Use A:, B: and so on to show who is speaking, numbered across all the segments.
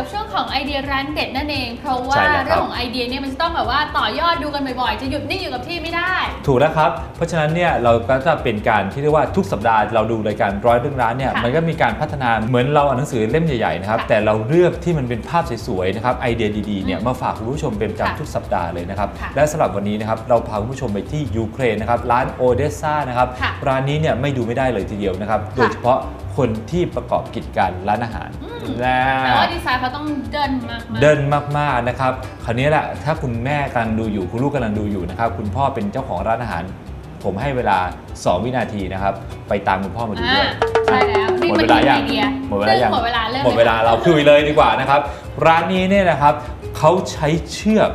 A: กับช่วงของไอเดียร้านเด็ดนั่นเอง เพราะว่า
B: ใช่แล้วครับ
A: เรื่องของไอเดียเนี่ยมันจะต้องแบบว่าต่อยอดดูกันบ่อยๆ จะหยุดนิ่งอยู่กับที่ไม่ได้
B: ถูกแล้วครับ เพราะฉะนั้นเนี่ยเราก็จะเป็นการที่เรียกว่าทุกสัปดาห์เราดูรายการร้อยเรื่องร้านเนี่ย
A: ค่ะ
B: มันก็มีการพัฒนาเหมือนเราอ่านหนังสือเล่มใหญ่ๆนะครับ
A: ค่ะ
B: แต่เราเลือกที่มันเป็นภาพสวยๆนะครับไอเดียดีๆเนี่ย
A: อืม
B: มาฝากคุณผู้ชมเป็นประ
A: ค่ะ
B: จำทุกสัปดาห์เลยนะครับ
A: ค่ะ
B: และสำหรับวันนี้นะครับเราพาคุณผู้ชมไปที่ยูเครนนะครับร้านโอเดสซานะครับ
A: ค่ะ
B: ร้านนี้เนี่ยไม่ดูไม่ได้เลยทีเดียวนะครับโดยเฉพาะคนที่ประกอบกิจการร้านอาหาร
A: อืม
B: และ
A: แต่ว่าดีไซน์เขาต้องเดินมากๆ
B: เดินมากๆนะครับคราวนี้แหละถ้าคุณแม่กำลังดูอยู่ คุณลูกกำลังดูอยู่นะครับ คุณพ่อเป็นเจ้าของร้านอาหาร ผมให้เวลา 2 วินาทีนะครับ ไปตามคุณพ่อมาดูด้วย
A: อ่าใช่แล้วนี่
B: หมด
A: มัน
B: เวลา
A: มี
B: ยั
A: ไองเดีย
B: หมดเวลายัง
A: หมดเวลาเริ่ม
B: หมดเวลา
A: ค่ะ
B: เราคุยเลยดีกว่านะครับ ร้านนี้เนี่ยนะครับเขาใช้เชือก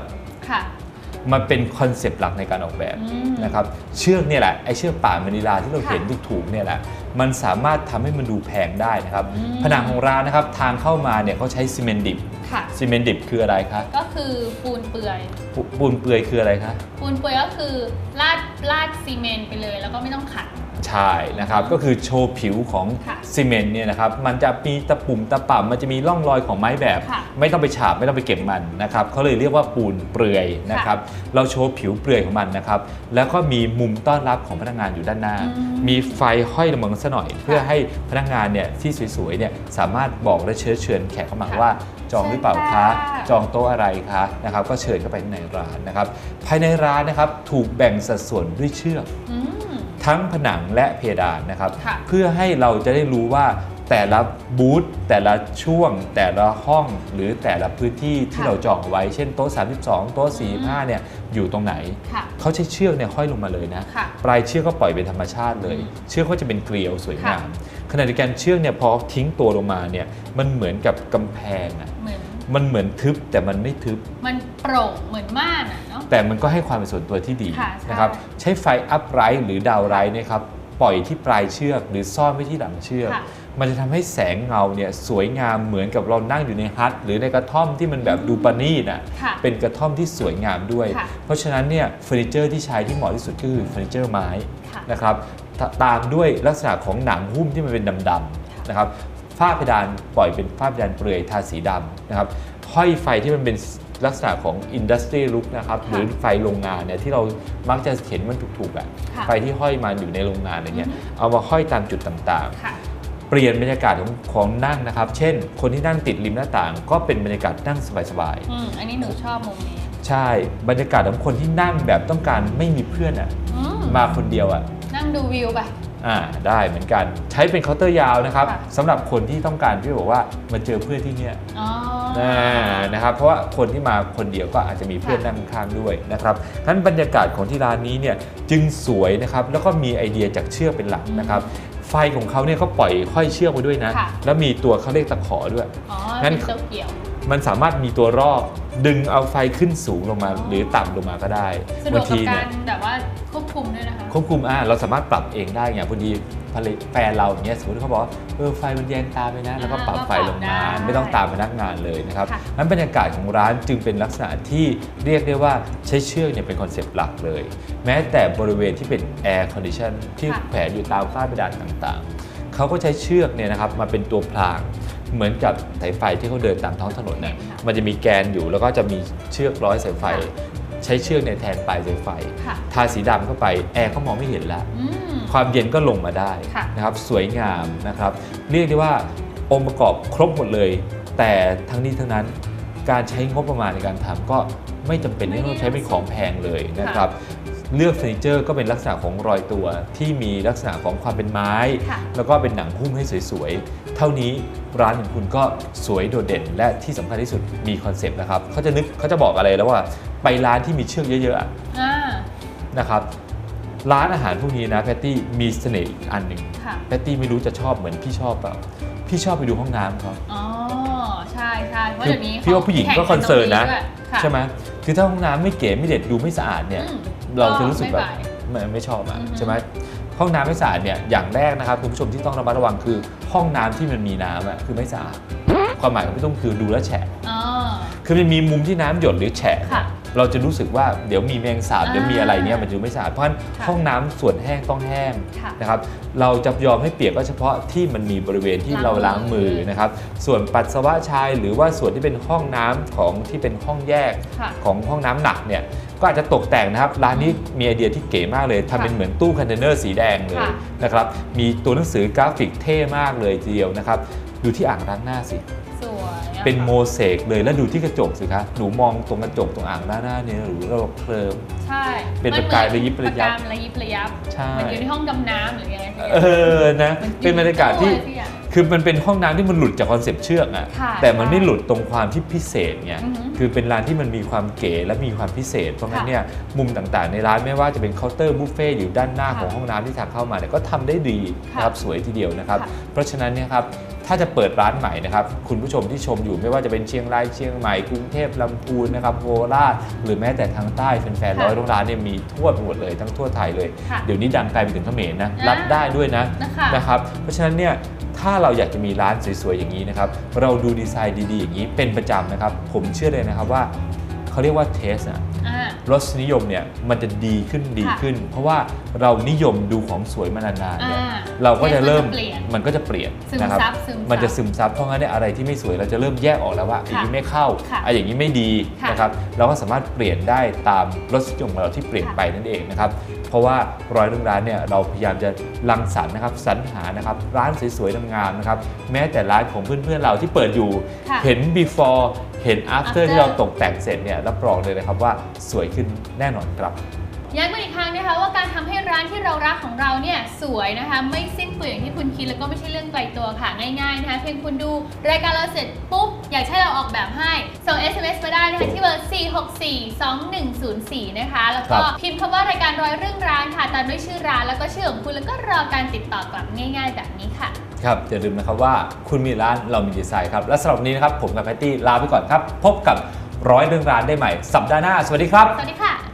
A: ค่ะ
B: มาเป็นคอนเซปต์หลักในการออกแบบ
A: อืม
B: นะครับเชือกเนี่ยแหละไอเชือกป่านมะนิลาที่เรา
A: ค่ะ
B: เห็นถูกๆเนี่ยแหละมันสามารถทำให้มันดูแพงได้นะครับ
A: อืม
B: ผนังของร้านนะครับทางเข้ามาเนี่ยเขาใช้ซีเมนต์ดิบ
A: ค่ะ
B: ซีเมนต์ดิบคืออะไรคะ
A: ก็คือปูนเปื่อย
B: ปูปูนเปลือยคืออะไรคะ
A: ปูนเปื่อยก็คือลาดลาดซีเมนต์ไปเลย แล้วก็ไม่ต้องขัด
B: ใช่นะครับก็คือโชว์ผิวของ
A: ค่ะ
B: ซีเมนต์เนี่ยนะครับมันจะมีตะปุ่มตะป่ำมันจะมีร่องรอยของไม้แบบ
A: ค่ะ
B: ไม่ต้องไปฉาบไม่ต้องไปเก็บมันนะครับเขาเลยเรียกว่าปูนเปลือยนะครับเราโชว์ผิวเปลือยของมันนะครับแล้วก็มีมุมต้อนรับของพนักงานอยู่ด้านหน้า
A: อืม
B: มีไฟห้อยลงมาซะหน่อย เพื่อให้พนักงานเนี่ยที่สวยๆเนี่ยสามารถบอกและเชื้อเชิญแขกเข้ามา
A: ค่ะ
B: ว่าจองหรือเปล่า
A: เชิญ
B: คะ
A: ค่ะ
B: จองโต๊ะอะไรคะนะครับก็เชิญเข้าไปในร้านนะครับภายในร้านนะครับถูกแบ่งสัดส่วนด้วยเชือก
A: อืม
B: ทั้งผนังและเพดานนะครับ
A: ค่ะ
B: เพื่อให้เราจะได้รู้ว่าแต่ละบูธแต่ละช่วง แต่ละห้องหรือแต่ละพื้นที่ที่
A: ค่ะ
B: เราจองเอาไว้ เช่นโต๊ะ 32 โต๊ะ 45 เนี่ยอยู่ตรงไหน
A: ค่ะ
B: เขาใช้เชือกเนี่ยห้อยลงมาเลยนะ
A: ค่ะ
B: ปลายเชือกก็ปล่อยเป็นธรรมชาติเลย
A: อืม
B: เชือกก็จะเป็นเกลียวสวยงาม
A: ค่ะ
B: ขณะเดียวกันเชือกเนี่ยพอทิ้งตัวลงมาเนี่ยมันเหมือนกับกำแพงอะ
A: เหมือน
B: มันเหมือนทึบแต่มันไม่ทึบ
A: มันโปร่งเหมือนม่านอะเนาะ
B: แต่มันก็ให้ความเป็นส่วนตัวที่ดี
A: ค่ะใช่
B: นะครับใช้ไฟอัพไรท์หรือดาวไรท์นะครับปล่อยที่ปลายเชือก หรือซ่อนไว้ที่หลังเชือก
A: ค่ะ
B: มันจะทำให้แสงเงาเนี่ยสวยงามเหมือนกับเรานั่งอยู่ในฮัทหรือในกระท่อมที่มันแบบดูประณีตอะ
A: ค่ะ
B: เป็นกระท่อมที่สวยงามด้วย
A: ค่ะ
B: เพราะฉะนั้นเนี่ยเฟอร์นิเจอร์ที่ใช้ที่เหมาะที่สุดก็คือเฟอร์นิเจอร์ไม้
A: ค่ะ
B: นะครับตตามด้วยลักษณะของหนังหุ้มที่มันเป็นดำๆนะครับฝ้าเพดานปล่อยเป็นฝ้าเพดานเปลือยทาสีดำนะครับห้อยไฟที่มันเป็น ลักษณะของอินดัสทรีลุกนะครับ
A: ค่ะ
B: หรือไฟโรงงานเนี่ยที่เรามักจะเห็นมันถูกๆอะ
A: ค่ะ
B: ไฟที่ห้อยมาอยู่ในโรงงานอะไรเงี้ย
A: อือฮึ
B: เอามาห้อยตามจุดต่างๆ
A: ค่ะ
B: เปลี่ยนบรรยากาศของของนั่งนะครับ เช่น คนที่นั่งติดริมหน้าต่าง ก็เป็นบรรยากาศนั่งสบาย
A: อืมอันนี้หนูชอบมุมนี้
B: ๆใช่บรรยากาศของคนที่นั่งแบบต้องการไม่มีเพื่อนอะ
A: อืม
B: มาคนเดียวอะ
A: นั่งดูวิวไป
B: อ่าได้เหมือนกันใช้เป็นเคาน์เตอร์ยาวนะครับ
A: ค่ะ
B: สำหรับคนที่ต้องการที่บอกว่ามาเจอเพื่อนที่เนี่ย
A: อ๋อ
B: อ่านะครับเพราะว่าคนที่มาคนเดียวก็อาจจะมีเพื่อน
A: ค่ะ
B: นั่งข้างๆด้วยนะครับทั้นบรรยากาศของที่ร้านนี้เนี่ยจึงสวยนะครับแล้วก็มีไอเดียจากเชือกเป็นหลักนะครับ ไฟของเขาเนี่ยเขาปล่อยห้อยเชือกไว้ด้วยนะ
A: ค่ะ
B: แล้วมีตัวเขาเรียกตะขอด้วย
A: อ๋อ
B: งั้
A: เป็นนเจ้าเกี่ยว
B: มันสามารถมีตัวรอกดึงเอาไฟขึ้นสูงลงมา
A: อ๋อ
B: หรือต่ำลงมาก็ได้
A: สะด
B: บาวง
A: กกับ
B: ที
A: กา
B: เนี่ย
A: รแบบว่าควบคุมด้วยนะคะ
B: ควบคุมอ่าเราสามารถปรับเองได้ไงพอดีภรรยแฟนเราอย่างเงี้ยสมมติเขาบอกว่าเออไฟมันแยงตาไปนะแล้วก็ปรับไฟลงมา
A: ก็ปรับได้
B: ไม่ต้องตามพนักงานเลยนะครับ
A: ค่ะ
B: นั้นบรรยากาศของร้านจึงเป็นลักษณะที่เรียกได้ว่าใช้เชือกเนี่ยเป็นคอนเซปต์หลักเลย แม้แต่บริเวณที่เป็นแอร์คอนดิชันที่
A: ค่ะ
B: แขวนอยู่ตามฝ้าเพดานต่างๆ เขาก็ใช้เชือกเนี่ยนะครับมาเป็นตัวพลาง เหมือนกับสายไฟที่เขาเดินตามท้องถนนเนี่ย
A: ค่ะ
B: มันจะมีแกนอยู่แล้วก็จะมีเชือกร้อยสายไฟ
A: ค่ะ
B: ใช้เชือกเนี่ยแทนปลายสายไฟ
A: ค่ะ
B: ทาสีดำเข้าไปแอร์ก็มองไม่เห็นแล้ว
A: อืม
B: ความเย็นก็ลงมาได้
A: ค่ะ
B: นะครับสวยงามนะครับ เรียกได้ว่าองค์ประกอบครบหมดเลย แต่ทั้งนี้ทั้งนั้นการใช้งบประมาณในการทำก็ไม่จำเป็นที่ต้องใช้เป็นของแพงเลยนะครับ เลือกเฟอร์นิเจอร์ก็เป็นลักษณะของรอยตัวที่มีลักษณะของความเป็นไม้
A: ค่ะ
B: แล้วก็เป็นหนังหุ้มให้สวยๆ เท่านี้ร้านของคุณก็สวยโดดเด่น และที่สำคัญที่สุดมีคอนเซปต์นะครับเขาจะนึกเขาจะบอกอะไรแล้วว่าไปร้านที่มีเชือกเยอะๆอะ
A: อ่า
B: นะครับร้านอาหารพวกนี้นะแพตตี้มีเสน่ห์อีกอันหนึ่ง
A: ค่ะ
B: แพตตี้ไม่รู้จะชอบเหมือนพี่ชอบเปล่าพี่ชอบไปดูห้องน้ำเขา
A: อ๋อ ใช่ใช่เพราะ
B: คือ
A: เดี๋ยวนี้
B: พี่ว่าผู้หญิงก็คอนเซิร์นนะ
A: แข่งกัตรงด้วยค่ะ
B: ใช่ไหมคือถ้าห้องน้ำไม่เก๋ไม่เด็ดดูไม่สะอาดเนี่ย
A: อืม
B: เราจะรู้สึกแบบ
A: ไม่ไหว
B: ไม่ไม่ชอบอะ
A: อือฮึ
B: ใช่ไหมห้องน้ำไม่สะอาดเนี่ยอย่างแรกนะครับคุณผู้ชมที่ต้องระมัดระวังคือห้องน้ำที่มันมีน้ำอะคือไม่สะอาดความหมายของพี่ตุ้มคือดูแลวแฉะ
A: อ๋อ
B: คือมันมีมุมที่น้ำหยดหรือแฉะ
A: ค่ะ
B: เราจะรู้สึกว่าเดี๋ยวมีแมงสาบ
A: อ่า
B: เดี๋ยวมีอะไรเนี่ยมันจะไม่สะอาดเพราะฉะนั้น
A: ค่ะ
B: ห้องน้ำส่วนแห้งต้องแห้ง
A: ค่ะ
B: นะครับเราจะยอมให้เปียกก็เฉพาะที่มันมีบริเวณที่เราล้างมือนะครับ ส่วนปัสสาวะชาย หรือว่าส่วนที่เป็นห้องน้ำของที่เป็นห้องแยก
A: ค่ะ
B: ของห้องน้ำหนักเนี่ยก็อาจจะตกแต่งนะครับ ร้านนี้มีไอเดียที่เก๋มากเลยทำเป็นเหมือนตู้คอนเทนเนอร์สีแดงเลย
A: ค่ะ
B: นะครับมีตัวหนังสือกราฟิกเท่มากเลยทีเดียวนะครับ ดูที่อ่างล้างหน้าสิ
A: สวยอะ
B: เป็นโม
A: ค่ะ
B: เสกเลยแล้วดูที่กระจกสิคะหนูมองตรงกระจกตรงอ่างล้างหน้าเนี่ยหรือเราเคลิม
A: ใช่
B: เป็นประกายระยิบระยับ
A: ปกายระยิบระยับ
B: ใช่
A: เหมันอยู่ในห้องดำน้ำหรือยังไง
B: เออนะ เป็นบรรยากาศที่
A: อยู่ในตู้อะไรสักอย่าง
B: คือมันเป็นห้องน้ำที่มันหลุดจากคอนเซปต์เชือกอะ
A: ค่ะ
B: แต่มัน
A: ใช่
B: ไม่หลุดตรงความที่พิเศษไง
A: อือหือ
B: คือเป็นร้านที่มันมีความเก๋และมีความพิเศษ เพราะงั้น
A: ค่ะ
B: เนี่ยมุมต่างๆ ในร้านไม่ว่าจะเป็นเคาน์เตอร์บุฟเฟ่ต์อยู่ด้านหน้า
A: ค่ะ
B: ของห้องน้ำที่ทางเข้ามาเนี่ยก็ทำได้ดี
A: ค่ะ
B: นะครับสวยทีเดียวนะครับ
A: ค่ะ
B: เพราะฉะนั้นเนี่ยครับถ้าจะเปิดร้านใหม่นะครับคุณผู้ชมที่ชมอยู่ไม่ว่าจะเป็นเชียงรายเชียงใหม่กรุงเทพลำพูนนะครับโคราชหรือแม้แต่ทางใต้แฟนๆร้อยโรงร้านเนี่ยมีทั่วไปหมดเลยทั้งทั่วไทยเลย
A: ค่ะ
B: เดี๋ยวนี้ดังไกลไปถึงเขมรนะ
A: อ่า
B: รับได้ด้วยนะ
A: นะคะ
B: นะครับเพราะฉะนั้นเนี่ย ถ้าเราอยากจะมีร้านสวยๆอย่างนี้นะครับ เราดูดีไซน์ดีๆอย่างนี้เป็นประจำนะครับ ผมเชื่อเลยนะครับว่าเขาเรียกว่าเทสอะ
A: อ่า
B: รสนิยมเนี่ยมันจะดีขึ้นดีขึ้น เพราะว่าเรานิยมดูของสวยมานานๆเนี่ย
A: อ่า
B: เราก็จะเริ่ม
A: เปลี่ยน
B: มันก็จะเปลี่ยน
A: ซึม
B: นะครับ
A: ซับซึมซับ
B: มันจะซึมซับเพราะงั้นเนี่ยอะไรที่ไม่สวยเราจะเริ่มแยกออกแล้วว่าอย่างนี้ไม่เข้า
A: ค่ะ
B: อะอย่างนี้ไม่ดี
A: ค่ะ
B: นะครับเราก็สามารถเปลี่ยนได้ตามรสนิยมของเราที่เปลี่ยน
A: ค่ะ
B: ไปนั่นเองนะครับเพราะว่าร้อยเรื่องร้านเนี่ยเราพยายามจะรังสรรค์นะครับสรรหานะครับร้านสวยๆงามๆนะครับแม้แต่ร้านของเพื่อนๆเราที่เปิดอยู่
A: ค่ะ
B: เห็น before เห็น after,
A: After
B: ที่เราตกแต่งเสร็จเนี่ยรับรองเลยนะครับว่าสวยขึ้นแน่นอนครับ
A: ย้ำกันอีกครั้งนะคะว่าการทำให้ร้านที่เรารักของเราเนี่ยสวยนะคะไม่สิ้นเปลืองที่คุณคิดแล้วก็ไม่ใช่เรื่องไกลตัวค่ะง่ายๆนะคะเพียงคุณดูรายการเราเสร็จปุ๊บอยากให้เราออกแบบให้ส่ง SMS มาได้นะคะที่เบอร์ 4642104 นะคะแล้วก็
B: ครับ
A: พิมพ์คำว่ารายการร้อยเรื่องร้านค่ะตามด้วยชื่อร้านแล้วก็ชื่อของคุณแล้วก็รอการติดต่อกลับง่าย ๆ แบบนี้ค่ะ
B: ครับอย่าลืมนะครับว่าคุณมีร้านเรามีดีไซน์ครับและสำหรับวันนี้นะครับผมกับแพตตี้ลาไปก่อนครับ พบกับร้อยเรื่องร้านได้ใหม่สัปดาห์หน้าสวัสดีครับ
A: สวัสดีค่ะ